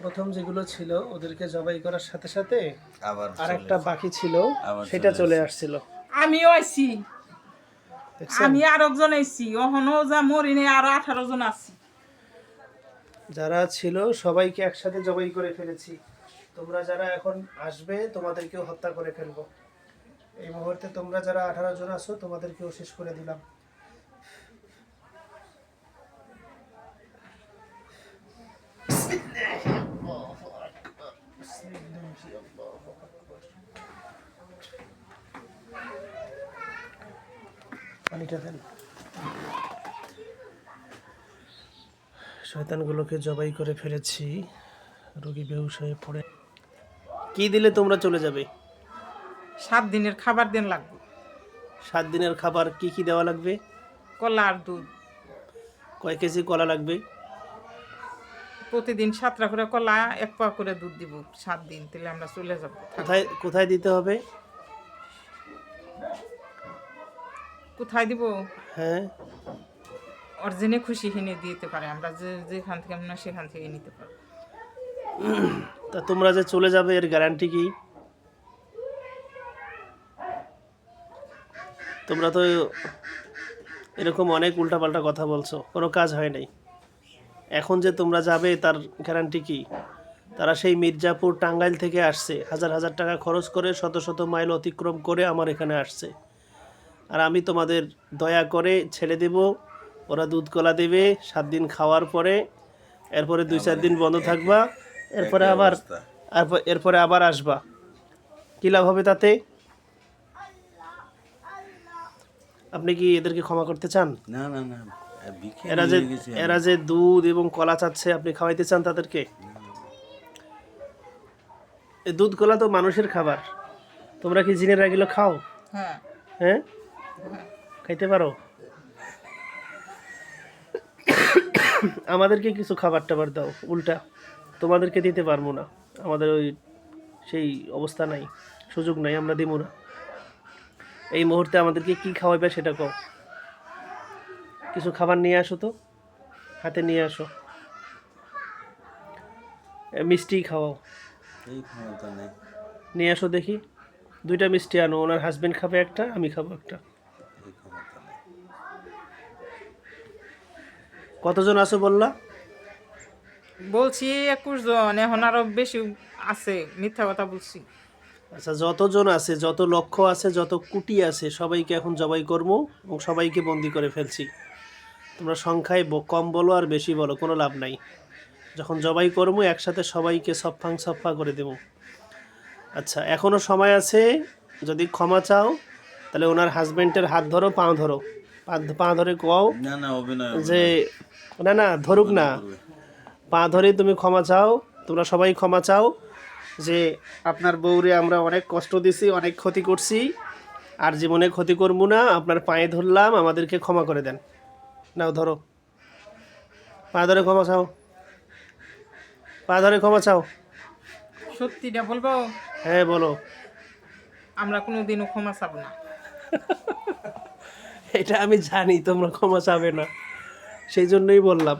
প্রথম যেগুলো ছিল ওদেরকে জবাই করার সাথে সাথে আবার আর একটা বাকি ছিল সেটা চলে আসছিল। আমিও আইছি। আমি আর একজন আইছি ওহনো যা মরিনে আরও আঠারো জন আছি। যারা ছিল সবাইকে একসাথে জবাই করে ফেলেছি। তোমরা যারা এখন আসবে তোমাদেরকেও হত্যা করে ফেলব। এই মুহূর্তে তোমরা যারা আঠারো জন আছো তোমাদেরকেও শেষ করে দিলাম। পানিটা দেন। শয়তানগুলোকে জবাই করে ফেলেছি রোগী বেহুশ হয়ে পড়ে। কি দিলে তোমরা চলে যাবে? সাত দিনের খাবার দিন লাগবে। সাত দিনের খাবার কি কি দেওয়া লাগবে? কলা আর দুধ। কয় কেজি কলা লাগবে? প্রতিদিন সাতটা করে কলা এক পা করে দুধ দিব সাত দিন তাহলে আমরা চলে যাব। কোথায় কোথায় দিতে হবে? কোথায় দিব? হ্যাঁ। অরিজিনে খুশি কিনে দিতে পারে। আমরা যে যেখান থেকে আমরা সেখান থেকে নিতে পারব। তা তোমরা যে চলে যাবে এর গ্যারান্টি কি? তোমরা তো এরকম অনেক উল্টাপাল্টা কথা বলছো কোনো কাজ হয় নাই। এখন যে তোমরা যাবে তার গ্যারান্টি কি? তারা সেই মির্জাপুর টাঙ্গাইল থেকে আসছে। হাজার হাজার টাকা খরচ করে শত শত মাইল অতিক্রম করে আমার এখানে আসছে। আর আমি তোমাদের দয়া করে ছেড়ে দেব। ওরা দুধ কলা দেবে সাত দিন খাওয়ার পরে। এরপরে দুই চার দিন বন্ধ থাকবা। এরপরে আবার এরপরে আবার আসবা। কী লাভ হবে তাতে? আপনি কি এদেরকে ক্ষমা করতে চান? না না না এরা যে এরা। যে দুধ এবং কলা চাচ্ছে আপনি খাওয়াইতে চান তাদেরকে? দুধ কলা তো মানুষের খাবার। তোমরা কি জিনের এগুলো খাও? হ্যাঁ। হ্যাঁ? খাইতে পারো? আমাদেরকে কিছু খাবার টাবার দাও উল্টা। তোমাদেরকে দিতে পারব না। আমাদের ওই সেই অবস্থা নাই সুযোগ নাই আমরা দিব না। এই মুহূর্তে আমাদেরকে কি খাওয়াবে সেটা কও। কিছু খাবার নিয়ে আসো তো হাতে নিয়ে আসো। মিষ্টি খাওয়াও। নিয়ে আসো দেখি। দুইটা মিষ্টি আনো ওনার হাজবেন্ড খাবে একটা আমি খাব একটা এই ক্ষমতা নেই কতজন আছো বললা? বলছি একুশ জন এখন আরও বেশি আছে মিথ্যা কথা বলছি। আচ্ছা যতজন আছে যত লক্ষ্য আছে যত কুটি আছে সবাইকে এখন জবাই করব এবং সবাইকে বন্দি করে ফেলছি। তোমরা সংখ্যায় কম বলো আর বেশি বলো কোনো লাভ নাই। যখন জবাই করব একসাথে সবাইকে সফাং সফা করে দেবো। আচ্ছা এখনও সময় আছে যদি ক্ষমা চাও তাহলে ওনার হাজব্যান্ডের হাত ধরো পা ধরো। পা- পা ধরে কও যে না না ধরুক না। পা ধরে তুমি ক্ষমা চাও তোমরা সবাই ক্ষমা চাও। যে আপনার বউরে আমরা অনেক কষ্ট দিছি অনেক ক্ষতি করছি আর জীবনে ক্ষতি করব না আপনার পায়ে ধরলাম আমাদেরকে ক্ষমা করে দেন। নাও ধরো। পা ধরে ক্ষমা চাও। পা ধরে ক্ষমা চাও। সত্যিটা বলব? হ্যাঁ বলো। আমরা কোনোদিনও ক্ষমা চাব না। এটা আমি জানি, তোমরা ক্ষমা চাবে না। সেই জন্যই বললাম,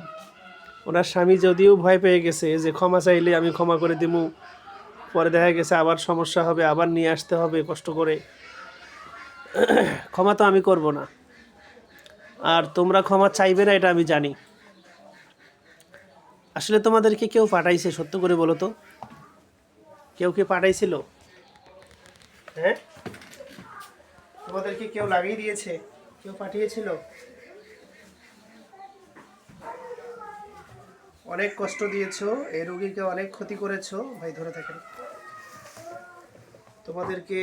ওনার স্বামী যদিও ভয় পেয়ে গেছে যে ক্ষমা চাইলে আমি ক্ষমা করে দিমু। পরে দেখা গেছে আবার সমস্যা হবে, আবার নিয়ে আসতে হবে কষ্ট করে। ক্ষমা তো আমি করব না। আর তোমরা ক্ষমা চাইবে না, এটা আমি জানি। আসলে তোমাদেরকে কেউ পাঠাইছে, সত্য করে বলো তো। কেউ কে পাঠাইছিল? হ্যাঁ? তোমাদেরকে কেউ লাগিয়ে দিয়েছে? কেউ পাঠিয়েছিল? অনেক কষ্ট দিয়েছ, এই রোগীকে অনেক ক্ষতি করেছ। ভাই, ধরে থাকেন। তোমাদেরকে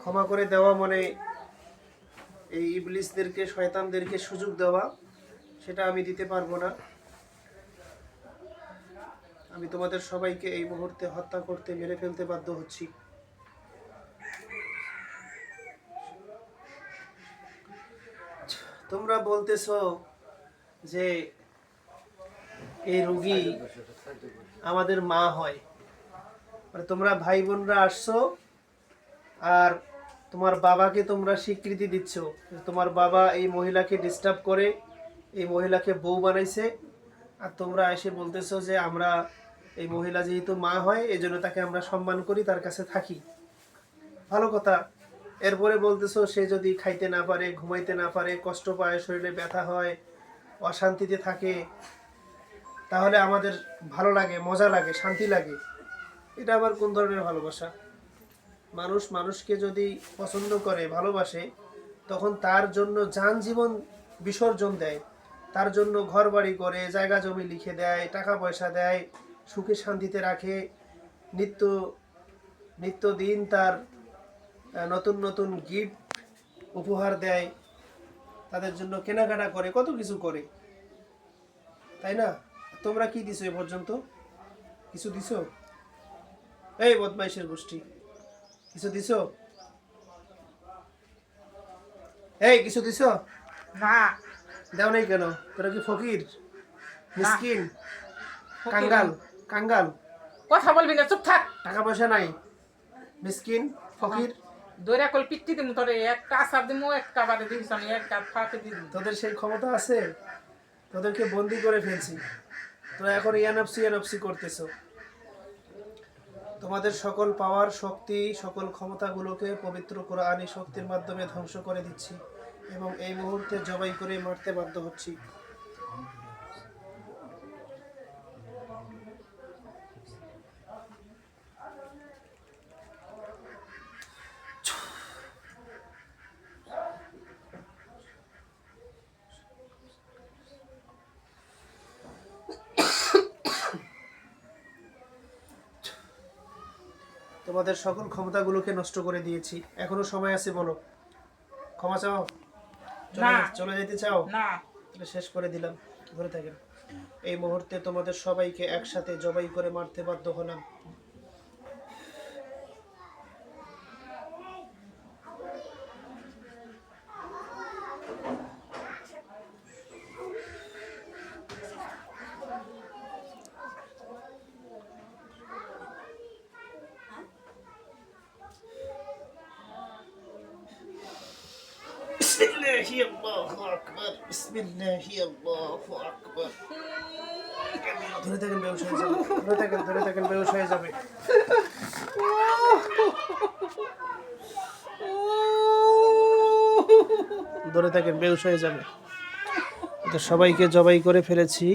ক্ষমা করে দেওয়া মানে এই ইবলিসদেরকে, শয়তানদেরকে সুযোগ দেওয়া, সেটা আমি দিতে পারব না। আমি তোমাদের সবাইকে এই মুহূর্তে হত্যা করতে, মেরে ফেলতে বাধ্য হচ্ছি। তোমরা বলতেছো যে এই রুগী আমাদের মা হয়। মানে তোমরা ভাই বোনরা আসছো আর তোমার বাবাকে তোমরা স্বীকৃতি দিচ্ছ। তোমার বাবা এই মহিলাকে ডিস্টার্ব করে, এই মহিলাকে বউ বানাইছে আর তোমরা এসে বলতেছো যে আমরা এই মহিলা যেহেতু মা হয় এই জন্য তাকে আমরা সম্মান করি, তার কাছে থাকি। ভালো কথা। এরপরে বলতেছো সে যদি খাইতে না পারে, ঘুমাইতে না পারে, কষ্ট পায়, শরীরে ব্যথা হয়, অশান্তিতে থাকে, তাহলে আমাদের ভালো লাগে, মজা লাগে, শান্তি লাগে। এটা আবার কোন ধরনের ভালোবাসা? মানুষ মানুষকে যদি পছন্দ করে, ভালোবাসে, তখন তার জন্য যান জীবন বিসর্জন দেয়। তার জন্য ঘর বাড়ি করে, জায়গা জমি লিখে দেয়, টাকা পয়সা দেয়, সুখে শান্তিতে রাখে। নিত্য নিত্যদিন তার নতুন নতুন গিফট উপহার দেয় তাদের জন্য কেনাকাটা করে কত কিছু করে। তাই না? তোমরা কি দিছো এ পর্যন্ত? কিছু দিছো? এই বদমাইশের গোষ্ঠী কিছু দিছো? এই কিছু দিছো? না। দাও নাই কেন? তোরা কি ফকির? মিসকিন। কাঙ্গাল? কাঙ্গাল? কথা বলবি না চুপ থাক। টাকা পয়সা নাই। মিসকিন? ফকির? দৈরা কল পিত্তি দিমু তোরে, একটা আসার দিমু, একটা বাদে দিস আমি একটা ফাঁকে দিমু। তোদের সেই ক্ষমতা আছে? তোদেরকে বন্দি করে ফেলছি। তোরা এখন ইয়ানফসি ইয়ানফসি করতেছো। তোমাদের সকল পাওয়ার শক্তি, সকল ক্ষমতাগুলোকে পবিত্র কোরআনি শক্তির মাধ্যমে ধ্বংস করে দিচ্ছি এবং এই মুহূর্তে জবাই করে মারতে বাধ্য হচ্ছি। তোমাদের সকল ক্ষমতাগুলোকে নষ্ট করে দিয়েছি। এখনও সময় আছে বলো। ক্ষমা চাও? চলে যেতে চাও? না। শেষ করে দিলাম। ধরে থাকেন। এই মুহূর্তে তোমাদের সবাইকে একসাথে জবাই করে মারতে বাধ্য হলাম। الله اكبر بسم الله الله اكبر ধরে থাকেন বেউস হয়ে যাবে, ধরে থাকেন ধরে থাকেন হয়ে যাবে। ধরে থাকেন হয়ে যাবে। তো সবাইকে জবাই করে ফেলেছি।